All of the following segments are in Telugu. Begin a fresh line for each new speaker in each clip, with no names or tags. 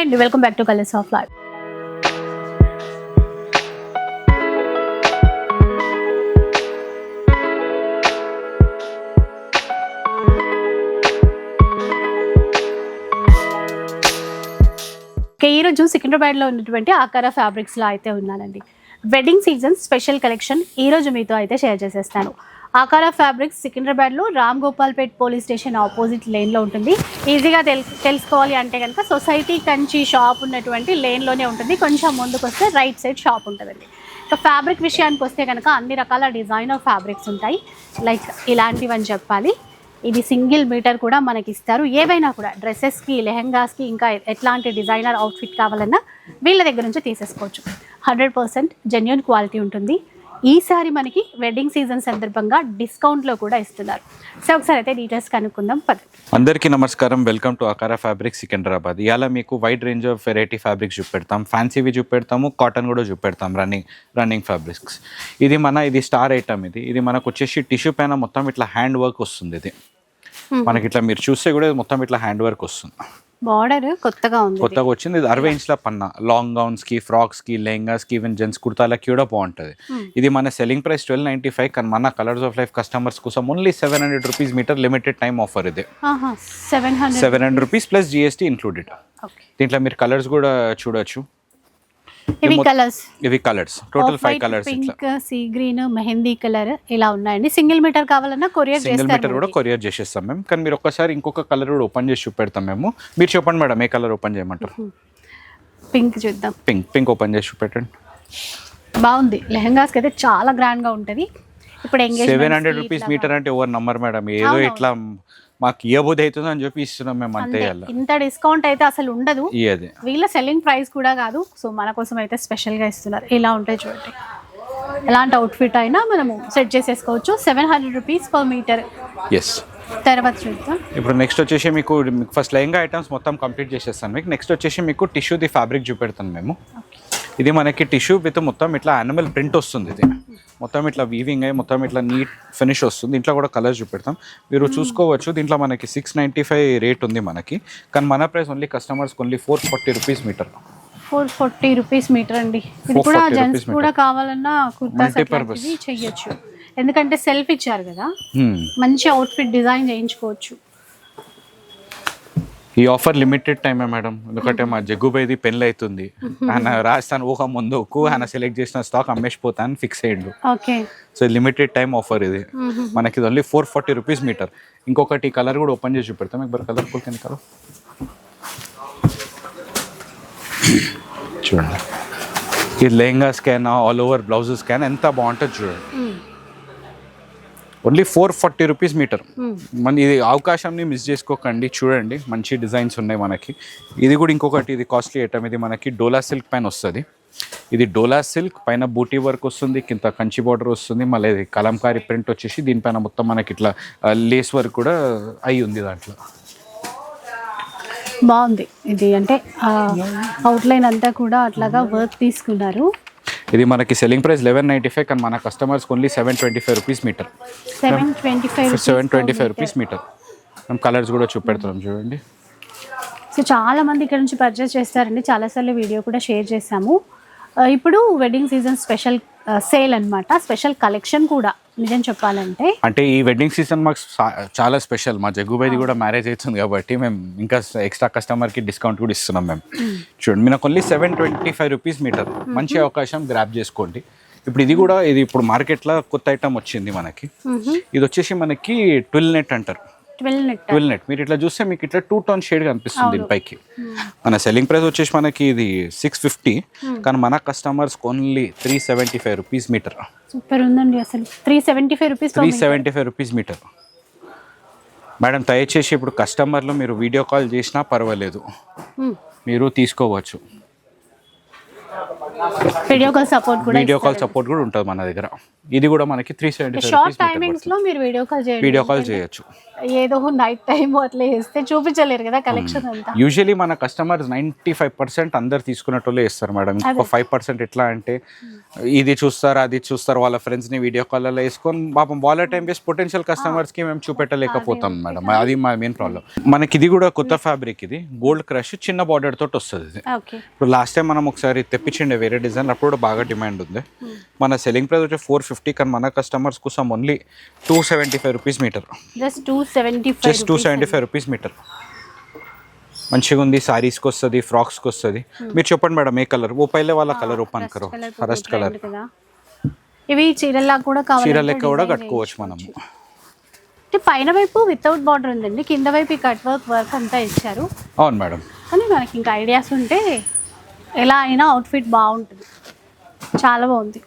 హాయ్ అండి welcome back to colours of life okay ఈరోజు సికింద్రాబాద్లో ఉన్నటువంటి ఆకార ఫ్యాబ్రిక్స్లో అయితే ఉన్నానండి. వెడ్డింగ్ సీజన్ స్పెషల్ కలెక్షన్ ఈరోజు మీతో అయితే షేర్ చేసేస్తాను. ఆకార ఫ్యాబ్రిక్స్ సికింద్రాబాద్లో Ram Gopalpet police station opposite లేన్లో ఉంటుంది. ఈజీగా తెలు తెలుసుకోవాలి అంటే కనుక సొసైటీ కంచి షాప్ ఉన్నటువంటి లేన్లోనే ఉంటుంది. కొంచెం ముందుకు వస్తే రైట్ సైడ్ షాప్ ఉంటుందండి. ఇక ఫ్యాబ్రిక్ విషయానికి వస్తే కనుక అన్ని రకాల డిజైనర్ ఫ్యాబ్రిక్స్ ఉంటాయి. లైక్ ఇలాంటివి అని చెప్పాలి. ఇది సింగిల్ మీటర్ కూడా మనకి ఇస్తారు. ఏవైనా కూడా డ్రెస్సెస్కి లెహెంగాస్కి ఇంకా ఎట్లాంటి డిజైనర్ అవుట్ఫిట్ కావాలన్నా వీళ్ళ దగ్గర నుంచి తీసేసుకోవచ్చు. హండ్రెడ్ పర్సెంట్ జెన్యున్ క్వాలిటీ ఉంటుంది. ఈసారి మనకి వెడ్డింగ్ సీజన్ సందర్భంగా డిస్కౌంట్లో కూడా ఇస్తున్నారు. సో ఒకసారి అయితే డీటెయిల్స్ కనుక్కుందాం. పద.
అందరికీ నమస్కారం. Welcome to Akara fabric Secunderabad. ఇవాళ మీకు wide range of variety fabrics చూపెడతాం. ఫ్యాన్సీవి చూపెడతాము కాటన్ కూడా చూపెడతాం రన్నింగ్ రన్నింగ్ ఫ్యాబ్రిక్స్ ఇది మన ఇది స్టార్ ఐటమ్ ఇది. ఇది మనకు వచ్చేసి టిష్యూ పైన మొత్తం ఇట్లా హ్యాండ్ వర్క్ వస్తుంది ఇది. మనకి ఇట్లా మీరు చూస్తే కూడా ఇది మొత్తం ఇట్లా హ్యాండ్ వర్క్ వస్తుంది.
బార్డర్ కొత్తగా ఉంది.
కొత్తగా వచ్చింది. ఇది అరవై ఇంచ్ల పన్న. లాంగ్ గౌన్స్కి ఫ్రాక్స్కి లెహంగాస్కి ఈవెన్ జెంట్స్ కుర్తాలకి కూడా బాగుంటుంది. ఇది మన selling price twelve ninety five కానీ మన కలర్స్ ఆఫ్ లైఫ్ కస్టమర్స్ కోసం only seven hundred rupees metre limited time offer ఇది.
Seven hundred
rupees plus GST included
okay
దీంట్లో మీరు కలర్స్ కూడా చూడొచ్చు.
ఇవి కలర్స్.
ఇవి colours. Total five colours
pink sea green mehndi colour ఇలా ఉన్నాయండి. సింగిల్ మీటర్ కావాలన్నా కొరియర్
సింగిల్ మీటర్ కూడా కొరియర్ చేసేస్తాం మేము. కానీ మీరు ఒక్కసారి ఇంకొక కలర్ కూడా ఓపెన్ చేసి చూపెడతాం మేము. మీరు చెప్పండి మేడం ఏ కలర్ ఓపెన్ చేయమంటారు?
పింక్ చూద్దాం.
పింక్ పింక్ ఓపెన్ చేసి చూపెట్టండి.
బాగుంది. లెహంగాస్కి అయితే చాలా గ్రాండ్గా ఉంటది. ఇప్పుడు
సెవెన్ హండ్రెడ్ రూపీస్ మీటర్ అంటే ఓవర్ నంబర్ మేడం. ఏదో. ఇట్లా మాకు ఇవ్వబోద్ది అవుతుంది అని చెప్పి ఇస్తున్నాం మేము అంతే
ఇంత డిస్కౌంట్ అయితే అసలు ఉండదు. వీళ్ళ సెల్లింగ్ ప్రైస్ కూడా కాదు. సో మన కోసం అయితే స్పెషల్గా ఇస్తున్నారు. ఇలా ఉంటాయి చూడండి. ఎలాంటి అవుట్ఫిట్ అయినా మనము సెట్ చేసేసుకోవచ్చు. Seven hundred rupees per metre
yes
తర్వాత చూద్దాం.
ఇప్పుడు నెక్స్ట్ వచ్చేసి మీకు మీకు ఫస్ట్ లెహంగా ఐటమ్స్ మొత్తం కంప్లీట్ చేసేస్తాను మీకు. నెక్స్ట్ వచ్చేసి మీకు టిష్యూది ఫ్యాబ్రిక్ చూపెడతాను మేము. ఇది మనకి టిష్యూ విత్ మొత్తం ఇట్లా యానిమల్ ప్రింట్ వస్తుంది ఇది. మొత్తం ఇట్లా వీవింగ్ అయ్యి మొత్తం ఇట్లా నీట్ ఫినిష్ వస్తుంది. దీంట్లో కూడా కలర్స్ చూపెడతాం. మీరు చూసుకోవచ్చు దీంట్లో మనకి సిక్స్ నైంటీ ఫైవ్ రేట్ ఉంది మనకి. కానీ మన price only customers only four forty rupees meter
four forty rupees meter అండి. ఇది
440
కూడా జెంట్స్. కూడా కావాలన్నా చెయ్యొచ్చు. ఎందుకంటే సెల్ఫ్ ఇచ్చారు కదా. మంచి అవుట్ఫిట్ డిజైన్ చేయించుకోవచ్చు.
ఈ ఆఫర్ లిమిటెడ్ టైమే మేడం. ఎందుకంటే మా జగ్గుబాయిది పెళ్ళి అవుతుంది ఆయన రాజస్థాన్ ఊహ ముందుకు ఆయన సెలెక్ట్ చేసిన స్టాక్ అమ్మేసిపోతా అని ఫిక్స్ అయ్యిండు.
Okay.
So limited time offer ఇది. మనకి ఇది only four forty rupees meter. ఇంకొకటి కలర్ కూడా ఓపెన్ చేసి చూపెడతాం. మీకు కలర్ ఫుల్ కింద కలర్? చూడండి. ఇది lehenga scan all over blouse scan ఎంత బాగుంటుంది చూడండి. Only four forty rupees meter. మన ఇది అవకాశాన్ని మిస్ చేసుకోకండి. చూడండి మంచి డిజైన్స్ ఉన్నాయి మనకి. ఇది కూడా ఇంకొకటి ఇది కాస్ట్లీ ఐటమ్ ఇది మనకి డోలా సిల్క్ పైన వస్తుంది. ఇది డోలా సిల్క్ పైన బూటీ వర్క్ వస్తుంది కింద కంచి బార్డర్ వస్తుంది మళ్ళీ ఇది కలంకారీ ప్రింట్ వచ్చేసి దీనిపైన మొత్తం మనకి ఇట్లా లేస్ వర్క్ కూడా అయి ఉంది దాంట్లో.
బాగుంది. ఇది అంటే అవుట్లైన్ అంతా కూడా అట్లాగా వర్క్ తీసుకున్నారు.
ఇది మనకి selling price eleven ninety five కానీ మన customers only seven twenty five rupees meter
seven twenty five
seven twenty five rupees meter మేము కలర్స్ కూడా చూపెడుతున్నాం చూడండి.
సో చాలా మంది ఇక్కడ నుంచి పర్చేస్ చేస్తారండి. చాలాసార్లు వీడియో కూడా షేర్ చేశాము. ఇప్పుడు వెడ్డింగ్ సీజన్ స్పెషల్ సేల్ అన్నమాట. స్పెషల్ కలెక్షన్ కూడా నిజం చెప్పాలంటే.
అంటే ఈ వెడ్డింగ్ సీజన్ మాకు చాలా స్పెషల్ మా జగ్గుబాయిది కూడా మ్యారేజ్ అవుతుంది కాబట్టి మేము ఇంకా ఎక్స్ట్రా కస్టమర్కి డిస్కౌంట్ కూడా ఇస్తున్నాం మేము. చూడండి మీకు only seven twenty five rupees meter మంచి అవకాశం గ్రాప్ చేసుకోండి. ఇప్పుడు ఇది కూడా ఇది ఇప్పుడు మార్కెట్లో కొత్త ఐటమ్ వచ్చింది మనకి. ఇది వచ్చేసి మనకి ట్విల్ నెట్ అంటారు.
ట్వెల్వ్ నెట్
మీరు ఇట్లా చూస్తే మీకు ఇట్లా టూ టోన్ షేడ్ కనిపిస్తుంది దీనిపైకి. మన సెల్లింగ్ ప్రైస్ వచ్చేసి మనకి ఇది సిక్స్ ఫిఫ్టీ కానీ మన customers only three seventy five rupees meter
super ఉందండి అసలు. Three seventy five rupees
three seventy five rupees meter madam దయచేసి ఇప్పుడు కస్టమర్లు మీరు వీడియో కాల్ చేసినా పర్వాలేదు. మీరు తీసుకోవచ్చు.
వీడియో కాల్ సపోర్ట్ కూడా
వీడియో కాల్ సపోర్ట్ కూడా ఉంటుంది మన దగ్గర. ఇది కూడా మనకి త్రీ సెవెంటీ
షార్ట్ టైమింగ్స్లో మీరు వీడియో కాల్ చేయండి
వీడియో కాల్ చేయొచ్చు.
ఏదో నైట్ టైం అట్లా చేస్తే చూపించలేరు కదా కలెక్షన్ అంతా.
యూజువలీ మన కస్టమర్స్ నైంటీ ఫైవ్ పర్సెంట్ అందరు తీసుకున్నట్టు ఇస్తారు మేడం. ఇంకొక ఫైవ్ పర్సెంట్ ఎట్లా అంటే ఇది చూస్తారు అది చూస్తారు వాళ్ళ ఫ్రెండ్స్ని వీడియో కాల్లో వేసుకొని పాపం వాళ్ళ టైం వేసి పొటెన్షియల్ కస్టమర్స్కి మేము చూపెట్టలేకపోతాం మేడం. అది. మా మెయిన్ ప్రాబ్లం మనకి ఇది కూడా కొత్త ఫ్యాబ్రిక్ ఇది. గోల్డ్ క్రష్ చిన్న బార్డర్ తోటి వస్తుంది ఇది. ఇప్పుడు లాస్ట్ టైం మనం ఒకసారి తెప్పించిండే వేరే డిజైన్ అప్పుడు కూడా బాగా డిమాండ్ ఉంది. మన సెల్లింగ్ ప్రైస్ వచ్చి ఫోర్ ఫిఫ్టీ కానీ మన కస్టమర్స్ కోసం only two seventy five rupees meter
just two seventy
just two seventy five rupees meter మంచిగా ఉంది సారీస్కి వస్తుంది ఫ్రాక్స్కి వస్తుంది. మీరు చెప్పండి మేడం ఏ కలర్ ఓ పైలే వాళ్ళ కలర్ ఓపెన్ కరో? ఫరెస్ట్ కలర్
ఇవి చీరల్లా కూడా కావాలి
చీర లెక్క కూడా కట్టుకోవచ్చు మనము.
అంటే పైన వైపు వితౌట్ బార్డర్ ఉందండి కింద వైపు ఈ కట్ వర్క్ వర్క్ అంతా ఇచ్చారు.
అవును మేడం.
కానీ మనకి ఇంకా ఐడియాస్ ఉంటే ఎలా అయినా అవుట్ఫిట్ బాగుంటుంది. చాలా బాగుంది.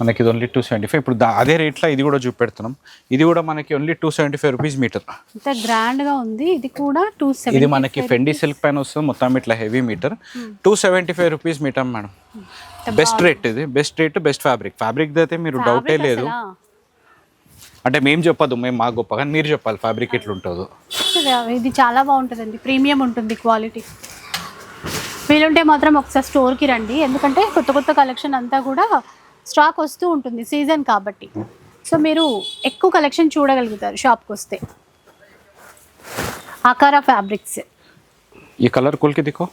మనకి ఇది ఓన్లీ టూ సెవెంటీ ఫైవ్ ఇప్పుడు అదే రేట్లో ఇది కూడా చూపెడుతున్నాం. ఇది కూడా మనకి only two seventy five rupees meter
ఇంత గ్రాండ్గా ఉంది. ఇది కూడా టూ
ఇది మనకి ఫెండీ సిల్క్ పైన వస్తుంది. మొత్తం ఇట్లా heavy meter two seventy five rupees meter madam best rate ఇది. Best rate best fabric fabric అయితే మీరు డౌటే లేదు. అంటే మేము చెప్పదు. మేము మా గొప్ప కానీ మీరు చెప్పాలి. ఫ్యాబ్రిక్ ఎట్లుంటుందో.
ఇది చాలా బాగుంటుందండి. ప్రీమియం ఉంటుంది క్వాలిటీ వీలుంటే మాత్రం ఒకసారి స్టోర్కి రండి. ఎందుకంటే కొత్త కొత్త కలెక్షన్ అంతా కూడా స్టాక్ వస్తూ ఉంటుంది సీజన్ కాబట్టి. సో మీరు ఎక్కువ కలెక్షన్ చూడగలుగుతారు షాప్కి వస్తే. ఆకారా ఫ్యాబ్రిక్స్.
ఈ కలర్ కూల్కి దిక్కో.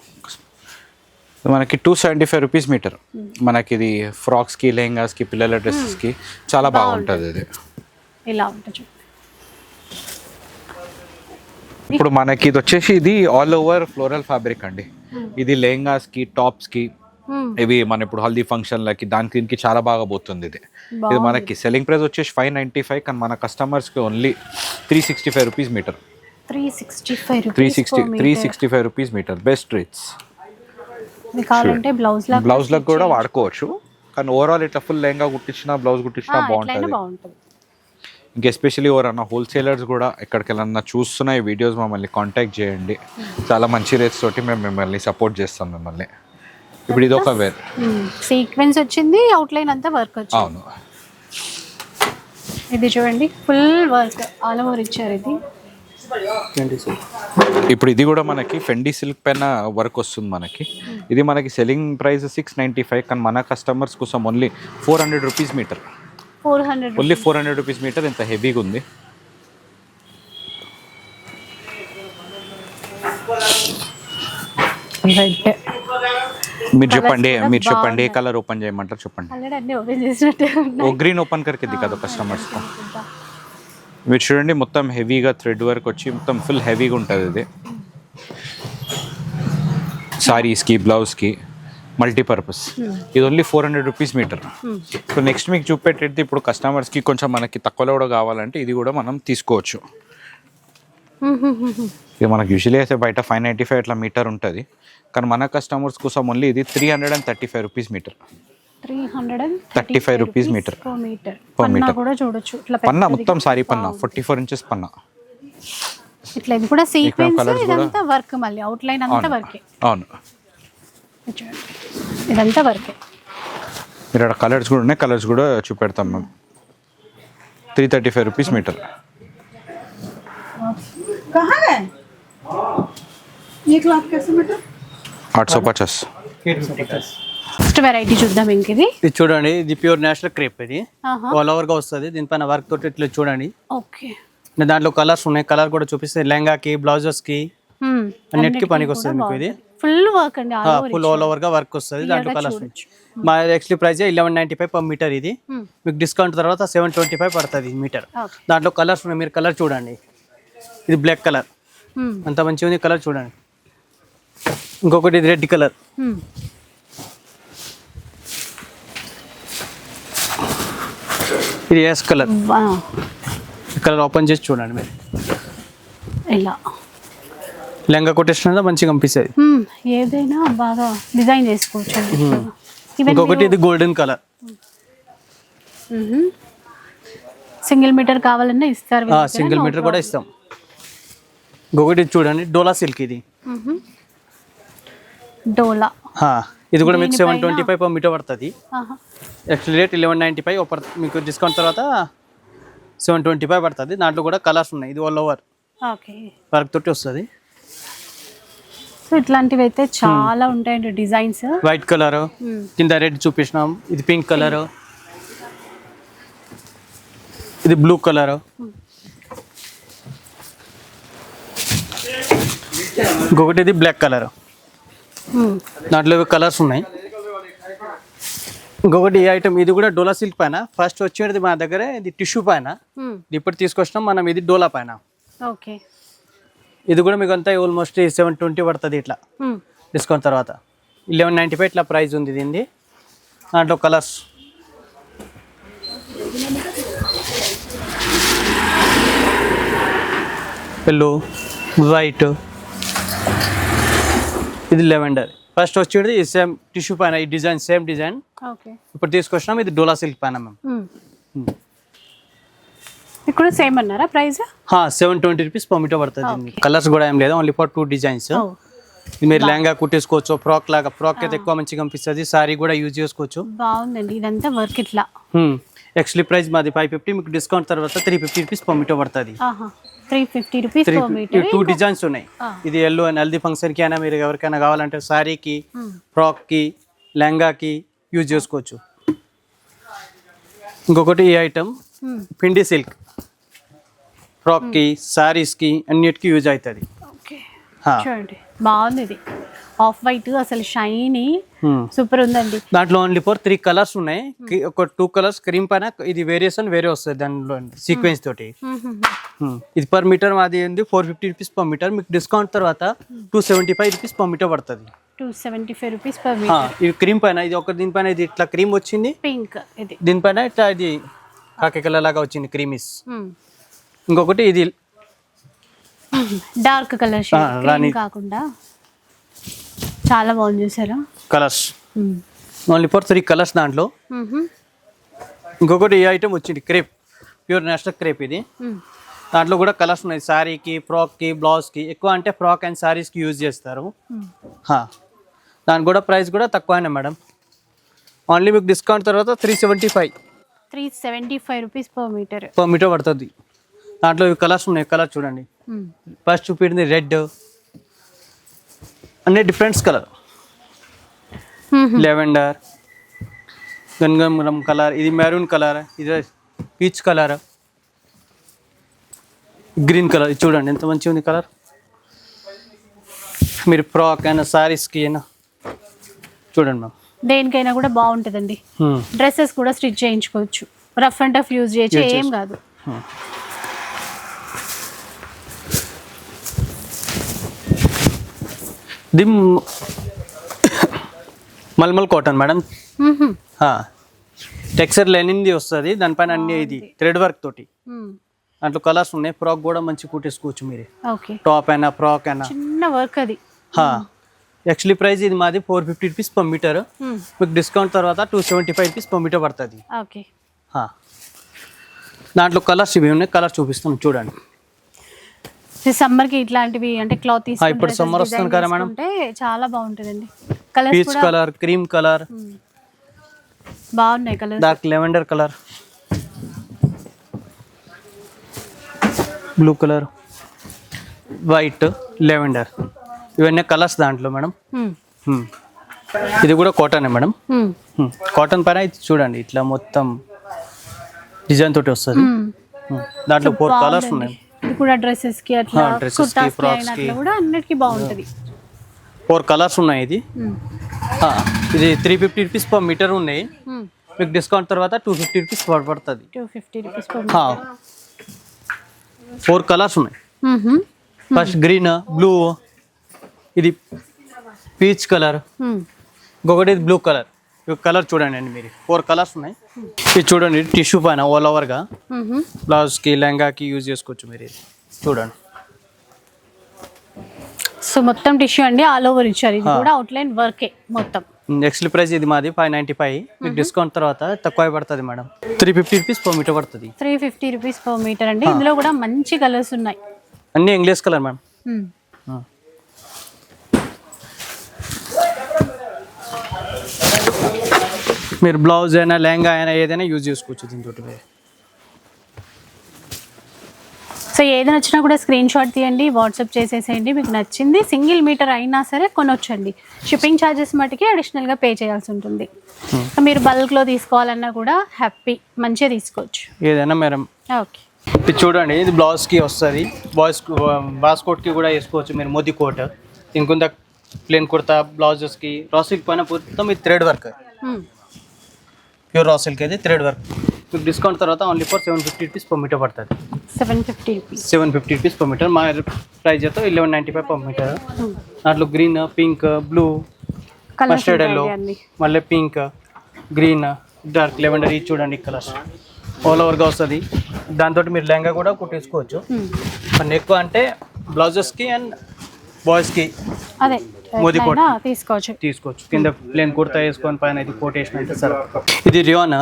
మనకి two seventy five rupees meter. మనకి ఇది ఫ్రాక్స్కి లెహంగాస్కి పిల్లల డ్రెస్సెస్కి చాలా బాగుంటుంది. ఇది.
ఇలా ఉంటుంది.
ఇప్పుడు మనకి ఇది వచ్చేసి ఇది ఆల్ ఓవర్ ఫ్లోరల్ ఫ్యాబ్రిక్ అండి. ఇది లెహంగాస్కి టాప్స్కి
Hmm.
ఇవి మన ఇప్పుడు హల్దీ ఫంక్షన్లకి దానికి దీనికి చాలా బాగా పోతుంది ఇది. ఇది మనకి సెల్లింగ్ ప్రైస్ వచ్చేసి ఫైవ్ నైంటీ ఫైవ్ కానీ మన కస్టమర్స్కి only three sixty five rupees meter
three sixty five
three
rupees
sixty three sixty five rupees meter best rates
కావాలంటే బ్లౌజ్ లా
బ్లౌజ్లకు కూడా వాడుకోవచ్చు కానీ ఓవరాల్ ఇట్లా ఫుల్ లెహంగా కుట్టించినా బ్లౌజ్ కుట్టించినా బాగుంటుంది. ఇంకా ఎస్పెషల్లీ ఎవరన్నా హోల్సేలర్స్ కూడా ఎక్కడికి వెళ్ళన్నా చూస్తున్న ఈ వీడియోస్ మమ్మల్ని కాంటాక్ట్ చేయండి. చాలా మంచి రేట్స్ తోటి మేము మిమ్మల్ని సపోర్ట్ చేస్తాం మిమ్మల్ని. ఇప్పుడు ఇది ఒక వేర్
సీక్వెన్స్ వచ్చింది అవుట్లైన్ అంతా వర్క్ వచ్చింది.
అవును.
ఇది చూడండి ఫుల్ వర్క్ ఆల్ ఓవర్ ఇచ్చారు ఇది.
ఇప్పుడు ఇది కూడా మనకి ఫెండీ సిల్క్ పైన వర్క్ వస్తుంది మనకి. ఇది మనకి selling price six ninety five కానీ మన కస్టమర్స్ కోసం only four hundred rupees meter
four hundred
only four hundred rupees meter ఇంత హెవీగా ఉంది. మీరు చెప్పండి మీరు చెప్పండి ఏ కలర్ ఓపెన్ చేయమంటారు చెప్పండి. ఓ గ్రీన్ ఓపెన్ కర్కి దిక్కదు కస్టమర్స్ మీరు చూడండి మొత్తం హెవీగా థ్రెడ్ వర్క్ వచ్చి మొత్తం ఫుల్ హెవీగా ఉంటుంది ఇది. సారీస్కి బ్లౌజ్కి. మల్టీపర్పస్ ఇది only four hundred rupees meter so next మీకు చూపెట్టేది ఇప్పుడు కస్టమర్స్కి కొంచెం మనకి తక్కువలో కూడా కావాలంటే ఇది కూడా మనం తీసుకోవచ్చు. ఇది మనకి యూజువలీ అయితే బయట ఫైవ్ నైంటీ ఫైవ్ అట్లా మీటర్ ఉంటుంది. కానీ మన కస్టమర్స్ కోసం ఓన్లీ ఇది three hundred and thirty five rupees meter
three hundred and
35 rupees meter.
Meter Panna
meter.
కూడా చూడొచ్చు.
పన్నా. మొత్తం సారీ పన్నా ఫార్టీ ఫోర్ ఇంచెస్ పన్నా
ఇట్లా ఇది కూడా సీక్వెన్స్ ఇదంతా వర్క్ మళ్ళీ అవుట్లైన్ అంతా
అవును.
వర్కే
అవును.
ఇదంతా వర్కే.
ఇక్కడ కలర్స్ కూడా ఉన్నాయి. కలర్స్ కూడా చూపెడతాం మేము. Three thirty five rupees meter first so
variety చూద్దాం ఇంకది? ఇది
చూడండి. ఇది ప్యూర్ నేషనల్ క్రేప్ ఇది. ఆల్ ఓవర్గా వస్తుంది. దీనిపైన వర్క్ తోటి ఇట్లా చూడండి.
ఓకే
దాంట్లో కలర్స్ ఉన్నాయి. కలర్ కూడా చూపిస్తే లెంగాకి బ్లౌజెస్కి అన్నిటికీ పనికి వస్తుంది మీకు ఇది.
ఫుల్ వర్క్ అండి ఆల్ ఓవర్
ఫుల్ ఆల్ ఓవర్గా వర్క్ వస్తుంది. దాంట్లో కలర్స్ మా actually price eleven ninety five per meter ఇది. మీకు డిస్కౌంట్ తర్వాత సెవెన్ ట్వంటీ ఫైవ్ పడుతుంది మీటర్ దాంట్లో కలర్స్ ఉన్నాయి. మీరు కలర్ చూడండి. ఇది బ్లాక్ కలర్ అంత మంచిగా ఉంది కలర్ చూడండి. ఇంకొకటి ఇది రెడ్ కలర్ ఇది ఎస్ కలర్ కలర్ ఓపెన్ చేసి చూడండి మీరు.
ఇలా.
లెంగా కొట్టేసిన మంచిగా కనిపిస్తుంది.
Hmm, ఏదైనా బాగా డిజైన్ చేసుకోవచ్చు అండి
ఇంకొకటి ఇది గోల్డెన్ కలర్.
సింగిల్ మీటర్ కావాలన్నా ఇస్తారు వీళ్ళ దగ్గర.
సింగిల్ మీటర్ కూడా. ఇస్తాం. ఇంకొకటి ఇది చూడండి డోలా సిల్క్ ఇది.
మ్మ్. డోలా.
ఇది కూడా మీకు seven twenty five per meter పడుతుంది.
ఆహా.
రేట్ లెవెన్ నైంటీ ఫైవ్ ఒక మీకు డిస్కౌంట్ తర్వాత సెవెన్ ట్వంటీ ఫైవ్ పడుతుంది. దాంట్లో కూడా కలర్స్ ఉన్నాయి. ఇది ఆల్ ఓవర్
ఓకే.
వర్క్ తోటి వస్తుంది.
సో ఇట్లాంటివి అయితే చాలా ఉంటాయండి డిజైన్స్.
వైట్ కలర్ కింద రెడ్ చూపించినాం ఇది పింక్ కలర్ ఇది బ్లూ కలర్ ఇంకొకటి ఇది బ్లాక్ కలర్ దాంట్లో కలర్స్ ఉన్నాయి. ఇంకొకటి ఈ ఐటమ్ ఇది కూడా డోలా సిల్క్ పైన. ఫస్ట్ వచ్చేది మా దగ్గర ఇది టిష్యూ పైన. ఇప్పుడు తీసుకొచ్చినాం మనం ఇది డోలా పైన.
ఓకే
ఇది కూడా మీకు అంతా ఆల్మోస్ట్ సెవెన్ ట్వంటీ పడుతుంది ఇట్లా. డిస్కౌంట్ తర్వాత. లెవెన్ నైంటీ ఫైవ్ ఇట్లా ప్రైస్ ఉంది దీనిది. దాంట్లో కలర్స్ ఎల్లో వైట్ ఇది లెవెండర్ ఫస్ట్ వచ్చేది సేమ్ టిష్యూ పైన ఈ డిజైన్ సేమ్ డిజైన్ ఇప్పుడు తీసుకొచ్చినాం ఇది డోలా సిల్క్ పైన మేము
ఇక్కడ సేమ్ అన్నారా price
seven twenty rupees per meter పడుతుంది. కలర్స్ కూడా ఏం లేదు ఓన్లీ ఫర్ టూ డిజైన్స్. మీరు లెహంగా కుట్టేసుకోవచ్చు ఫ్రాక్ లాగా. ఫ్రాక్ అయితే ఎక్కువ మంచిగా కనిపిస్తుంది. సారీ కూడా యూజ్ చేసుకోవచ్చు.
బాగుందండి ఇదంతా వర్క్ ఇట్లా.
యాక్చువల్లీ ప్రైస్ మాది ఫైవ్ ఫిఫ్టీ మీకు డిస్కౌంట్ తర్వాత three fifty rupees per meter పడుతుంది.
ఆహా three fifty rupees meter
two designs ఉన్నాయి.
Ah.
ఇది ఎల్లో అండ్ హల్దీ ఫంక్షన్కి అయినా మీరు ఎవరికైనా కావాలంటే సారీకి ఫ్రాక్కి లెహంగాకి యూజ్ చేసుకోవచ్చు. ఇంకొకటి ఈ ఐటమ్ పిండి సిల్క్ ఫ్రాక్కి సారీస్కి అన్నిటికీ యూజ్ అవుతుంది.
చూడండి బాగుంది ఇది ఆఫ్ వైట్ అసలు షైనీ. సూపర్ ఉందండి.
దాంట్లో ఓన్లీ ఫోర్ త్రీ కలర్స్ ఉన్నాయి. ఒక టూ కలర్స్ క్రీమ్ పైన ఇది వేరియేషన్ వేరే వస్తుంది దానిలో సీక్వెన్స్ తోటి. ఇది పర్ మీటర్ మాది ఉంది four fifty rupees per meter. మీకు డిస్కౌంట్ తర్వాత two seventy five rupees per meter పడుతుంది.
Two seventy five rupees per meter.
ఇది క్రీమ్ పైన ఇది ఒక దీనిపైన ఇది ఇట్లా క్రీమ్ వచ్చింది.
పింక్ ఇది.
దీనిపైన ఇట్లా ఇది కాకి కలర్ లాగా వచ్చింది క్రీమిస్.
Hmm.
ఇంకొకటి ఇది.
Dark colour
rani.
కాకుండా చాలా బాగుంది చూసారా?
Colours. Only for three colours దాంట్లో.
Mhm.
ఇంకొకటి ఈ ఐటమ్ వచ్చింది క్రేప్ ప్యూర్ నేషనల్ క్రేప్ ఇది.
Hmm.
దాంట్లో కూడా కలర్స్ ఉన్నాయి. శారీకి ఫ్రాక్కి బ్లౌజ్కి ఎక్కువ అంటే ఫ్రాక్ అండ్ శారీస్కి యూజ్ చేస్తారు.
Hmm.
దాని కూడా ప్రైస్ కూడా తక్కువనే మేడం ఓన్లీ మీకు డిస్కౌంట్ తర్వాత three seventy five
three seventy five rupees per meter
per meter పడుతుంది. దాంట్లో కలర్స్ ఉన్నాయి. కలర్ చూడండి. ఫస్ట్ చూపించింది రెడ్. అన్ని డిఫరెంట్స్ కలర్ లెవెండర్ గన్గమరం కలర్ ఇది మెరూన్ కలర్ ఇది పీచ్ కలర్ గ్రీన్ కలర్ ఇది చూడండి ఎంత మంచిగా ఉంది కలర్ మీరు ఫ్రాక్ అయినా సారీస్కి అయినా చూడండి మ్యామ్
దేనికైనా కూడా బాగుంటుందండి. డ్రెస్సెస్ కూడా స్టిచ్ చేయించుకోవచ్చు. రఫ్ అండ్ టఫ్ యూజ్ చేయొచ్చు ఏం కాదు.
ఇది మల్మల్ కాటన్ మేడం. టెక్స్చర్ లెనింది వస్తుంది దానిపైన అన్ని ఇది థ్రెడ్ వర్క్ తోటి. దాంట్లో కలర్స్ ఉన్నాయి ఫ్రాక్ కూడా మంచి కుట్టేసుకోవచ్చు మీరు.
ఓకే.
టాప్ అయినా ఫ్రాక్ అయినా.
చిన్న వర్క్ అది.
యాక్చువల్లీ ప్రైస్ ఇది మాది four fifty rupees per meter. మీకు డిస్కౌంట్ తర్వాత two seventy five rupees per meter పడుతుంది. దాంట్లో కలర్స్ ఇవి ఉన్నాయి కలర్ చూపిస్తాం చూడండి.
సమ్మర్కి ఇట్లాంటివి అంటే క్లాత్ తీసుకుంటే
ఇప్పుడు summer వస్తుంది కదా మేడం.
చాలా బాగుంటుందండి. Colours
peach colour cream colour.
బాగున్నాయి colours
dark lavender colour blue colour white lavender ఇవన్నీ కలర్స్ దాంట్లో మేడం. ఇది కూడా కాటనే మేడం. కాటన్ పైన ఇది చూడండి ఇట్లా మొత్తం డిజైన్ తోటి వస్తుంది. దాంట్లో ఫోర్ కలర్స్ ఉన్నాయి.
కూడా డ్రెస్సెస్కి అట్లా కుర్తాస్కి కూడా అన్నిటికీ బాగుంటది.
ఫోర్ కలర్స్ ఉన్నాయి ఇది. ఇది three fifty rupees per meter ఉన్నాయి. మీకు డిస్కౌంట్ తర్వాత టూ ఫిఫ్టీ రూపీస్ పడుతుంది.
Two fifty rupees
four colours ఉన్నాయి. ఫస్ట్ గ్రీన్ బ్లూ ఇది పీచ్ కలర్ ఇంకొకటి బ్లూ కలర్ కలర్ చూడండి అండి మీరు. ఫోర్ కలర్స్ ఉన్నాయి. ఇది చూడండి టిష్యూ పైన ఆల్ ఓవర్గా బ్లౌజ్కి లెహంగాకి యూజ్ చేసుకోవచ్చు మీరు ఇది. చూడండి.
సో మొత్తం టిష్యూ అండి ఆల్ ఓవర్ ఇచ్చారు. ఇది కూడా అవుట్లైన్ వర్కే మొత్తం.
నెక్స్ట్ ప్రైస్ ఇది మాది ఫైవ్ నైంటీ ఫైవ్ మీకు డిస్కౌంట్ తర్వాత తక్కువ పడుతుంది madam. Three fifty rupees per meter పడుతుంది.
Three fifty rupees per meter అండి. ఇందులో కూడా మంచి కలర్స్ ఉన్నాయి.
అన్నీ ఇంగ్లీష్ కలర్ మ్యామ్ మీరు బ్లౌజ్ అయినా లెహంగా అయినా ఏదైనా యూజ్ చేసుకోవచ్చు దీంతో
సో ఏది నచ్చినా కూడా స్క్రీన్ షాట్ తీయండి వాట్సాప్ చేసేసేయండి మీకు నచ్చింది సింగిల్ మీటర్ అయినా సరే కొనొచ్చండి. షిప్పింగ్ ఛార్జెస్ మటుకి అడిషనల్గా పే చేయాల్సి ఉంటుంది. మీరు బల్క్లో తీసుకోవాలన్నా కూడా హ్యాపీ మంచిగా తీసుకోవచ్చు.
ఏదైనా మేడం.
ఓకే
ఇది చూడండి ఇది బ్లౌజ్కి వస్తుంది. బాయ్స్ బాస్ కోట్కి కూడా వేసుకోవచ్చు మీరు మోదీ కోట్ ఇంకొంత ప్లేన్ కుర్తా బ్లౌజెస్కి రా సిల్క్ పైన మొత్తం ఇది thread work pure raw silk అయితే థ్రెడ్ వర్క్. మీకు డిస్కౌంట్ తర్వాత only for seven fifty rupees per meter పడుతుంది.
Seven fifty rupees
seven fifty rupees per meter మా ప్రైస్ అయితే eleven ninety five per meter దాంట్లో green pink blue
colours
mustard yellow మళ్ళీ పింక్ గ్రీన్ డార్క్ లెవెండర్ ఇది చూడండి కలర్స్ ఆల్ ఓవర్గా వస్తుంది. దాంతో మీరు లెహంగా కూడా కుట్టేసుకోవచ్చు. మన ఎక్కువ అంటే బ్లౌజెస్కి అండ్ బాయ్స్కి
అదే.
మోదీ కోట్.
తీసుకోవచ్చు.
తీసుకోవచ్చు. కింద ప్లేన్ కుర్తా వేసుకొని పైన ఇది కోట్ వేసినంటే సరే. ఇది రియాన్?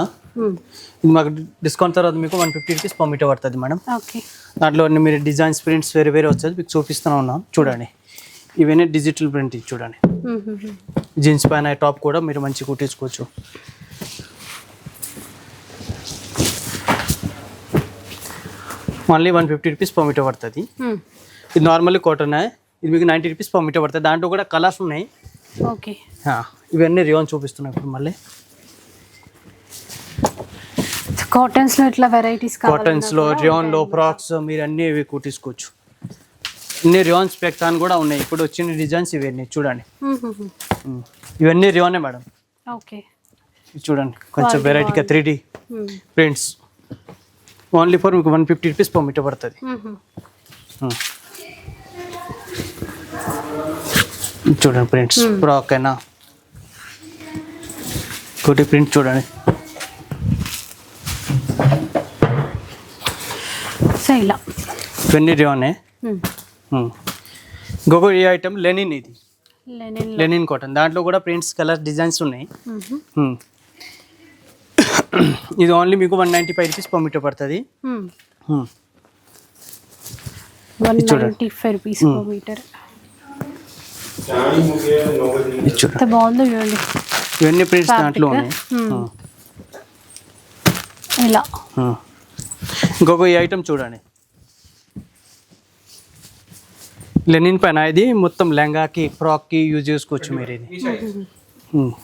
ఇది మాకు డిస్కౌంట్ తర్వాత మీకు one fifty rupees per meter పడుతుంది మేడం.
ఓకే.
దాంట్లో మీరు డిజైన్స్ ప్రింట్స్ వేరే వేరే వచ్చేది. మీకు చూపిస్తూనే ఉన్నాం. చూడండి. ఇవన్నీ డిజిటల్ ప్రింట్ ఇది చూడండి. జీన్స్ పైన టాప్ కూడా మీరు మంచి కుట్టించుకోవచ్చు. మళ్ళీ one fifty rupees per meter పడుతుంది. ఇది నార్మల్లీ కాటన్ ఇది మీకు నైంటీ రూపీస్ పర్ మీటర్ పడుతుంది. దాంట్లో కూడా కలర్స్ ఉన్నాయి.
ఓకే.
ఇవన్నీ రియోన్ చూపిస్తున్నాయి ఇప్పుడు మళ్ళీ.
కాటన్స్లో ఇట్లా వెరైటీస్
కాటన్స్లో రియాన్లో ఫ్రాక్స్ మీరు అన్నీ ఇవి కుట్టించుకోవచ్చు. ఇన్ని రియాన్ స్పెక్స్ అని కూడా ఉన్నాయి. ఇప్పుడు వచ్చిన డిజైన్స్ ఇవన్నీ చూడండి. ఇవన్నీ రియానే మేడం.
ఓకే.
చూడండి కొంచెం వెరైటీగా three D prints only for మీకు one fifty rupees per meter పడుతుంది. చూడండి ప్రింట్స్ ఫ్రాక్ అయినా కోటి ప్రింట్ చూడండి.
సో ఇలా.
ఇవన్నీ రియానే ఇంకొక ఈ ఐటమ్ లెనిన్ ఇది.
Linen
linen cotton. దాంట్లో కూడా ప్రింట్స్ కలర్ డిజైన్స్ ఉన్నాయి. Hmm. ఇది ఓన్లీ మీకు one ninety five rupees per meter పడుతుంది. Hmm. చూడండి.
నైంటీ ఫైవ్ రూపీస్ మీటర్
ఇది చూడండి
ఎంత బాగుందో చూడండి.
ఇవన్నీ ప్రింట్స్. దాంట్లో ఉన్నాయి.
ఇలా.
ఇంకొక ఈ ఐటమ్ చూడండి. లెనిన్ పైన ఇది? మొత్తం లెహంగాకి ఫ్రాక్కి యూజ్ చేసుకోవచ్చు మీరు ఇది.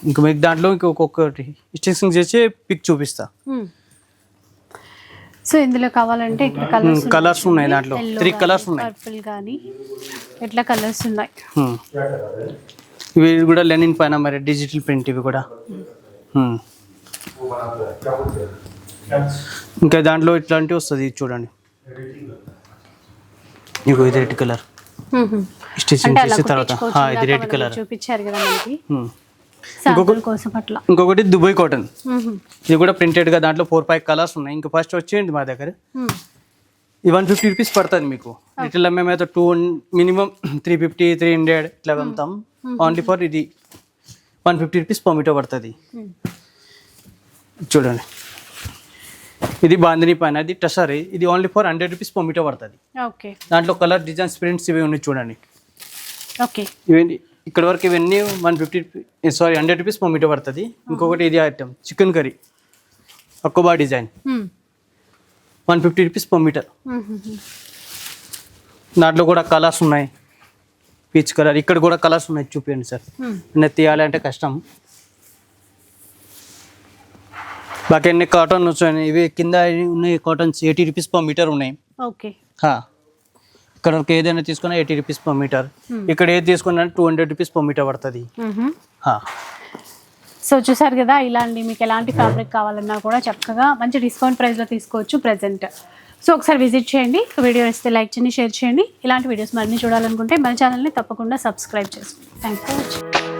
ఇంక మీకు దాంట్లో ఇంకొకటి స్టిచ్చింగ్ చేసి పిక్ చూపిస్తా.
సో ఇందులో కావాలంటే ఇక్కడ కలర్స్
కలర్స్ ఉన్నాయి దాంట్లో. త్రీ కలర్స్ ఉన్నాయి.
పర్పుల్ కానీ. ఇట్లా కలర్స్ ఉన్నాయి.
ఇవి కూడా లెనిన్ పైన మరి డిజిటల్ ప్రింట్ ఇవి కూడా. ఇంకా దాంట్లో ఇట్లాంటివి వస్తుంది ఇది చూడండి. ఇగో ఇది రెడ్ కలర్.
అలా
చేసిన తర్వాత ఇది రెడ్ కలర్.
చూపించారు కదా మనకి.
ఇంకొకటి దుబాయ్ కాటన్. ఇది కూడా printed గా దాంట్లో ఫోర్ ఫైవ్ కలర్స్ ఉన్నాయి. ఇంకా ఫస్ట్ వచ్చేయండి మా దగ్గర. ఈ వన్ ఫిఫ్టీ రూపీస్ పడుతుంది మీకు. రిటైల్ మేమైతే two minimum three fifty three hundred ఇట్లా వెళ్తాం ఓన్లీ ఫర్ ఇది one fifty rupees per meter పడుతుంది.
మ్మ్.
చూడండి. ఇది బాందిని పైన ఇది టసర్ ఇది only for hundred rupees per meter పడుతుంది.
ఓకే.
దాంట్లో కలర్ డిజైన్స్ ప్రింట్స్ ఇవి ఉన్నాయి చూడండి.
ఓకే.
ఇవన్నీ ఇక్కడ వరకు ఇవన్నీ one fifty sorry hundred rupees per meter పడుతుంది. ఇంకొకటి ఇది item chicken curry అక్కుబా design. One fifty rupees per meter. దాంట్లో కూడా కలర్స్ ఉన్నాయి. పీచ్ కలర్ ఇక్కడ కూడా కలర్స్ ఉన్నాయి చూపించండి సార్. నేను తీయాలి అంటే కష్టం. బాకీ అన్ని కాటన్ వచ్చాయి. ఇవి కింద ఉన్నాయి cottons eighty rupees per meter ఉన్నాయి.
ఓకే.
ఇక్కడ ఏదైనా తీసుకున్నా ఎయిటీ రూపీస్ పర్ మీటర్ ఇక్కడ ఏది తీసుకున్నా two hundred rupees per meter పడుతుంది.
సో చూసారు కదా ఇలాంటి మీకు ఎలాంటి ఫ్యాబ్రిక్ కావాలన్నా కూడా చక్కగా మంచి డిస్కౌంట్ ప్రైస్లో తీసుకోవచ్చు ప్రజెంట్ సో ఒకసారి విజిట్ చేయండి. వీడియో ఇస్తే లైక్ చేయండి షేర్ చేయండి. ఇలాంటి వీడియోస్ మరిన్ని చూడాలనుకుంటే మన ఛానల్ని తప్పకుండా సబ్స్క్రైబ్ చేసుకోండి. Thank you